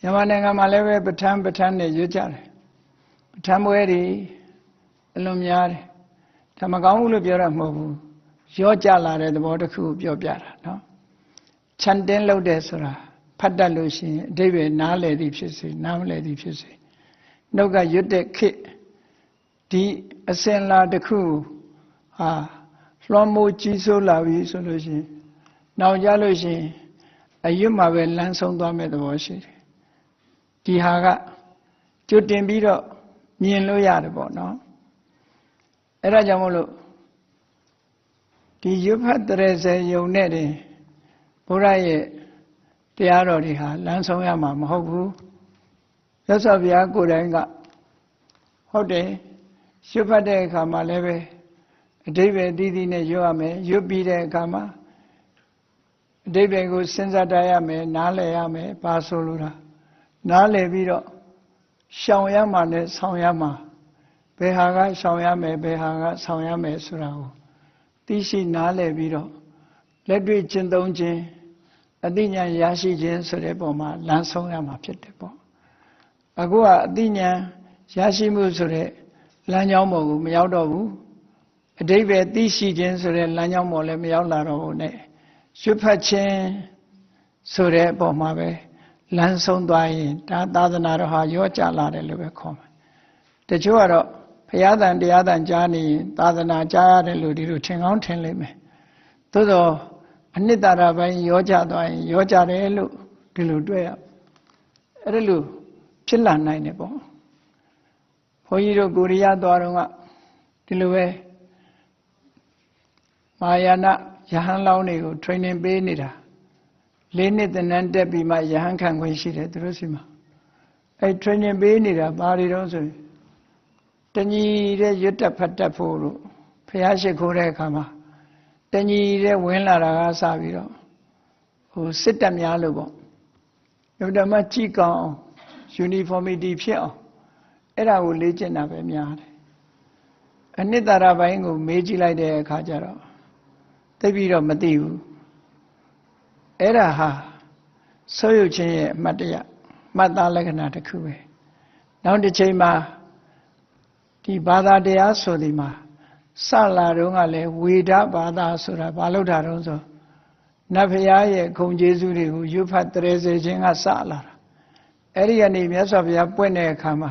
မြန်မာနိုင်ငံမှာလည်းပဲပဋ္ဌာန်းပဋ္ဌာန်းနဲ့ရွတ်ကြတယ်ပဋ္ဌာန်းပွဲတွေအလွန်များတယ်ဒါမကောင်းဘူးလို့ပြောတာမဟုတ်ဘူးရော့ကြလာတဲ့သဘောတစ်ခုကိုပြောပြတာနော်ခြံတင်းလုပ်တယ်ဆိုတာဖတ်တတ်လို့ရှိရင်အဓိပ္ပာယ်နားလည်သည်ဖြစ်စေနားမလည်သည်ဖြစ်စေနှုတ်ကရွတ်တဲ့ခေတ်ဒီအစင်လာတစ်ခုဟာလွှမ်းမိုးကြီးစိုးလာပြီဆိုလို့ရှိရင်နောက်ကြလို့ရှိရင်အရွတ်မှာပဲလမ်းဆုံးသွားမဲ့သဘောရှိတယ် ဒီဟာကကြွတင်ပြီးတော့မြင်လို့ရတယ်ပေါ့နော်အဲ့ဒါကြောင့်မို့လို့ဒီရွတ်ဖတ်တရေစေယုံနဲ့တင်ဘုရားရဲ့တရားတော်တွေဟာလမ်းဆုံးရမှာမဟုတ်ဘူးရသော်ဘုရားကိုယ်တိုင်ကဟုတ်တယ်ရွတ်ဖတ်တဲ့အခါမှာလည်းပဲအတိပ္ပယ်တည်တည်နဲ့ရွတ်ရမယ်ရွတ်ပြီးတဲ့အခါမှာအတိပ္ပယ်ကိုစဉ်းစားတတ်ရမယ်နားလည်ရမယ်ပါဆိုလိုတာ နားလည်ပြီးတော့ရှောင်ရမှာနဲ့ဆောင်ရမှာဘယ်ဟာကရှောင်ရမယ်ဘယ်ဟာကဆောင်ရမယ်ဆိုတာကိုသိရှိနားလည်ပြီးတော့လက်တွေ့ကျင့်သုံးခြင်းအသိဉာဏ်ရရှိခြင်းဆိုတဲ့ပုံမှာလမ်းဆုံးရမှာဖြစ်တယ်ပေါ့အခုကအသိဉာဏ်ရရှိမှုဆိုတဲ့လမ်းကြောင်းပေါ်ကိုမရောက်တော့ဘူးအတိပ္ပယ်သိရှိခြင်းဆိုတဲ့လမ်းကြောင်းပေါ်လည်းမရောက်လာတော့ဘူး ਨੇ ရွတ်ဖတ်ခြင်းဆိုတဲ့အပေါ်မှာပဲ လမ်းဆုံးသွားရင်ဒါသာသနာတော်ဟာရော့ကျလာတယ်လို့ပဲခေါ်မှာတချို့ကတော့ဘုရားတန်တရားတန်ကြားနေရင်သာသနာကြားရတယ်လို့ဒီလိုထင်ကောင်းထင်လိမ့်မယ်သို့တော့အနှစ်သာရပိုင်းရောကြသွားရင်ရောကြတယ်လို့ဒီလိုတွေ့ရအဲ့ဒါလို့ဖြစ်လာနိုင်တယ်ပေါ့ဘုန်းကြီးတို့ကိုရိယာသွားတော့ကဒီလိုပဲမာယာနယဟန်လောင်းတွေကို training ပေးနေတာ လေးနှစ်သင်တန်းတက်ပြီးမှယဟန်ခံခွင့်ရှိတယ်သူတို့စီမှာအဲ training ပေးနေတာဘာတွေတော့ဆိုရင်တညီတဲ့ရွတ်တက်ဖတ်တက်ဖို့လို့ဖះရှိခိုးတဲ့အခါမှာတညီတဲ့ဝင်လာတာကစပြီးတော့ဟိုစစ်တပ်များလို့ပေါ့ယုဒ္ဓမကြည့်ကောင်းအောင် uniformity ဖြစ်အောင်အဲ့ဒါကိုလေ့ကျင့်တာပဲများတယ်အနှစ်သာရပိုင်းကိုမေးကြည့်လိုက်တဲ့အခါကျတော့သိပြီးတော့မသိဘူး အဲ့ဒါဟာဆိုးရုပ်ချင်းရဲ့အမှတ်တရမှတ်သားလက္ခဏာတစ်ခုပဲနောက်တစ်ချိန်မှာဒီဘာသာတရားဆိုဒီမှာစလာတော့ကလည်းဝေဒဘာသာဆိုတာဘာလို့တာတော့ဆိုနတ်ဖရာရဲ့ဂုံကျေးဇူးတွေကိုရွတ်ဖတ်တရေစေခြင်းကစလာတာအဲ့ဒီကနေမြတ်စွာဘုရားပွင့်တဲ့အခါမှာ